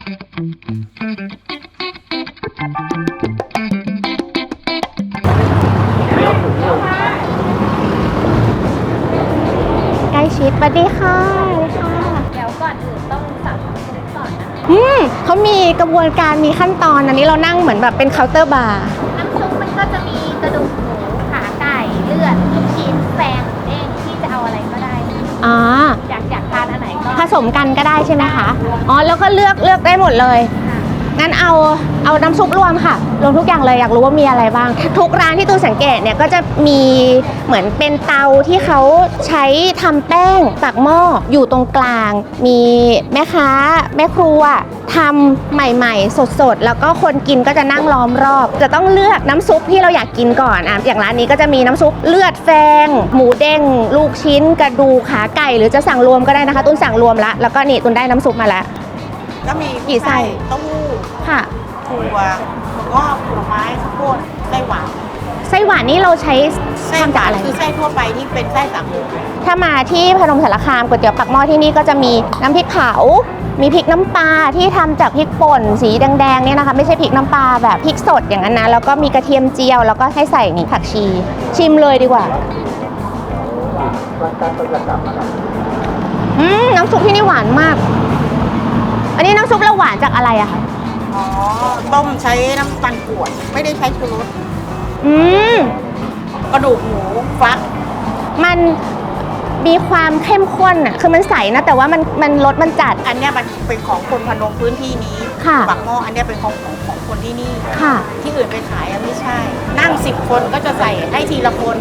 ใกล้ชิดสวัสดีค่ะสวัสดีค่ะเดี๋ยวก่อนอื่นต้องสั่งชุดก่อนนะอืมเขามีกระบวนการมีขั้นตอนอันนี้เรานั่งเหมือนแบบเป็นเคาน์เตอร์บาร์ สมกันก็ได้ใช่ไหมคะ อ๋อ แล้วก็เลือกเลือกได้หมดเลย งั้นเอาเอาน้ำซุปรวมค่ะรวมทุกอย่างเลยอยากรู้ว่ามีอะไรบ้าง ทุกร้านที่ตูสังเกตเนี่ยก็จะมีเหมือนเป็นเตาที่เขาใช้ทำแป้งปักหม้ออยู่ตรงกลาง มีแม่ค้า แม่ครัวทำใหม่ๆ สดๆ แล้วก็คนกินก็จะนั่งล้อมรอบ จะต้องเลือกน้ำซุปที่เราอยากกินก่อนอะอย่างร้านนี้ก็จะมีน้ำซุปเลือดแฟง หมูเด้ง ลูกชิ้น กระดูกขาไก่ หรือจะสั่งรวมก็ได้นะคะ ตุนสั่งรวมละ แล้วก็นี่ตุนได้น้ำซุปมาแล้ว ก็มีกี่ไส้ เต้าหู้ค่ะ ถั่วถั่วงอกผลไม้ข้าวโพดไส้หวานไส้หวานนี่เราใช้ไส้หทำจากวานอะไร คือไส้ทั่วไปที่เป็นไส้สังหมูถ้ามาที่พนมสารคามก๋วยเตี๋ยวปักหม้อที่นี่ก็จะมีน้ำพริกเผา มีพริกน้ำปลาที่ทำจากพริกป่นสีแดงๆเนี่ยนะคะ ไม่ใช่พริกน้ำปลาแบบพริกสดอย่างนั้นนะแล้วก็มีกระเทียมเจียวแล้วก็ให้ใส่นี่ผักชี ชิมเลยดีกว่าอืมน้ำซุปที่นี่หวานมาก อันนี้น้ำซุปเราหวานจากอะไรอะคะ อ๋อ ต้มใช้น้ำตาลกรวด ไม่ได้ใช้ชูรสอืม กระดูกหมูฟัก มันมีความเข้มข้นอะคือมันใสนะ แต่ว่ามันมันรสมันจัด อันเนี้ยมันเป็นของคนพนมพื้นที่นี้ค่ะปักหม้ออันเนี้ยเป็นของของของคนที่นี่ ค่ะ ที่อื่นไปขายอะไม่ใช่ นั่งสิบคนก็จะใส่ให้ทีละคน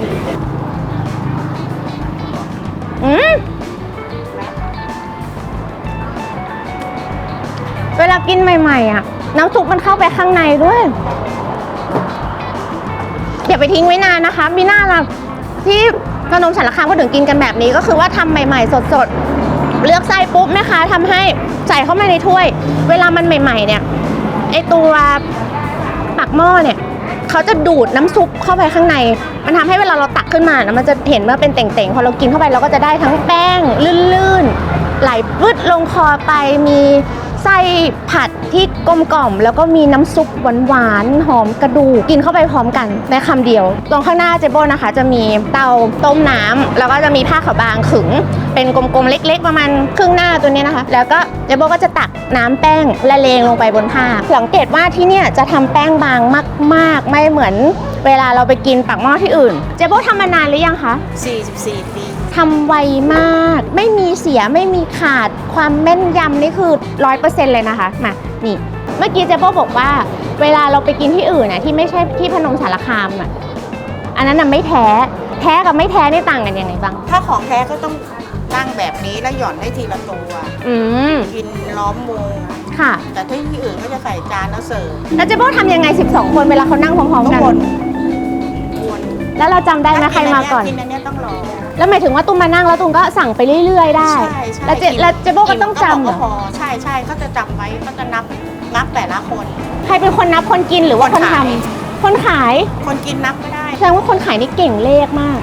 อืม กินใหม่ๆอะ น้ำซุปมันเข้าไปข้างในด้วยอย่าไปทิ้งไว้นานนะคะ มีหน้าละที่ขนมสารคามก็ถึงกินกันแบบนี้ก็คือว่าทำใหม่ๆ สดๆ เลือกไส้ปุ๊บแม่ค้าทำให้ใส่เข้ามาในถ้วย เวลามันใหม่ ๆ เนี่ยไอตัวปักหม้อเนี่ยเขาจะดูดน้ำซุปเข้าไปข้างใน มันทำให้เวลาเราตักขึ้นมานะมันจะเห็นว่าเป็นเต่งๆ พอเรากินเข้าไปเราก็จะได้ทั้งแป้งลื่นๆ ไหลปึ๊ดลงคอไปมี ไส้ผัดที่กลมกล่อม แล้วก็มีน้ำซุปหวานๆหอมกระดูกกินเข้าไปพร้อมกันในคำเดียว ตรงข้างหน้าเจโบนะคะ จะมีเตาต้มน้ำแล้วก็จะมีผ้าขาวบางขึง เป็นกลมๆเล็ก ๆ ประมาณครึ่งหน้าตัวนี้นะคะ แล้วก็เจโบก็จะตักน้ำแป้งละเลงลงไปบนผ้าสังเกตว่าที่เนี่ยจะทำแป้งบางมาก ๆ ไม่เหมือน เวลาเราไปกินปักหม้อที่อื่น เจโบทำมานานหรือยังคะ44 ปี ทำไวมาก ไม่มีเสียไม่มีขาดความแม่นยำนี่คือร้อยเปอร์เซ็นต์เลยนะคะมานี่ เมื่อกี้เจโบบอกว่า เวลาเราไปกินที่อื่นน่ะที่ไม่ใช่ที่พนมสารคามอะอันนั้นน่ะไม่แท้ แท้กับไม่แท้นี่ต่างกันยังไงบ้าง ถ้าของแท้ก็ต้อง นั่งแบบนี้แล้วหย่อนให้ทีละตัว อืม กินล้อมวงค่ะ แต่ที่ที่อื่นก็จะใส่จานแล้วเสิร์ฟแล้วเจโบทำยังไง 12 คนเวลาเขานั่งพร้อมๆก็กัน วนวนแล้วเราจำได้ไหมใครมาก่อน กินอันเนี้ยต้องรอ แล้วหมายถึงว่าตุ้มมานั่งแล้วตุ้มก็สั่งไปเรื่อยๆได้ ใช่ใช่แล้วเจกินแล้วเจโบก็ต้องจำเหรก็อพอใช่ใช่ก็จะจำไว้ก็จะนับนับแต่ละคน ใครเป็นคนนับคนกินหรือว่าคคนนทำขายคนขาย คนกินนับไม่ได้ แสดงว่าคนขายนี่เก่งเลขมาก